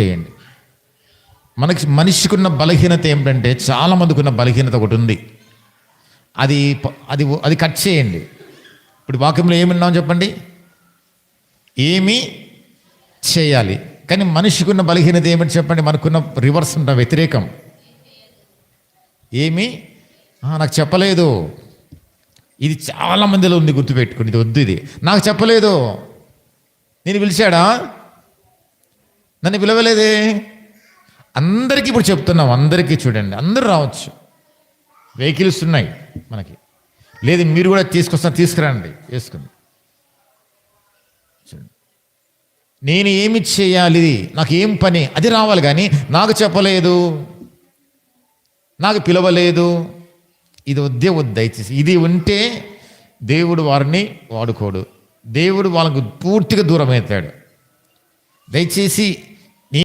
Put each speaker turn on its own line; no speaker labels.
చేయండి. మనకి మనిషికి ఉన్న బలహీనత ఏమిటంటే చాలా మందికి ఉన్న బలహీనత ఒకటి ఉంది. అది అది అది కట్ చేయండి. ఇప్పుడు వాక్యంలో ఏమిన్నాం చెప్పండి? ఏమి చేయాలి. కానీ మనిషికి ఉన్న బలహీనత ఏమిటి చెప్పండి? మనకున్న రివర్స్ ఉన్న వ్యతిరేకం. ఏమి? నాకు చెప్పలేదు. ఇది చాలా మందిలో ఉంది గుర్తుపెట్టుకుని ఇది వద్దు ఇది. నాకు చెప్పలేదు. నేను పిలిచాడా? నన్ను పిలవలేదే. అందరికీ ఇప్పుడు చెప్తున్నాం అందరికీ చూడండి అందరూ రావచ్చు. వెహికల్స్ ఉన్నాయి మనకి. లేదు మీరు కూడా తీసుకొస్తాను తీసుకురండి వేసుకుని నేను ఏమి చేయాలి? నాకు ఏం పని? అది రావాలి కానీ నాకు చెప్పలేదు. నాకు పిలవలేదు. ఇది వద్దే వద్దు దయచేసి. ఇది ఉంటే దేవుడు వారిని వాడుకోడు. దేవుడు వాళ్ళకు పూర్తిగా దూరం అవుతాడు. దయచేసి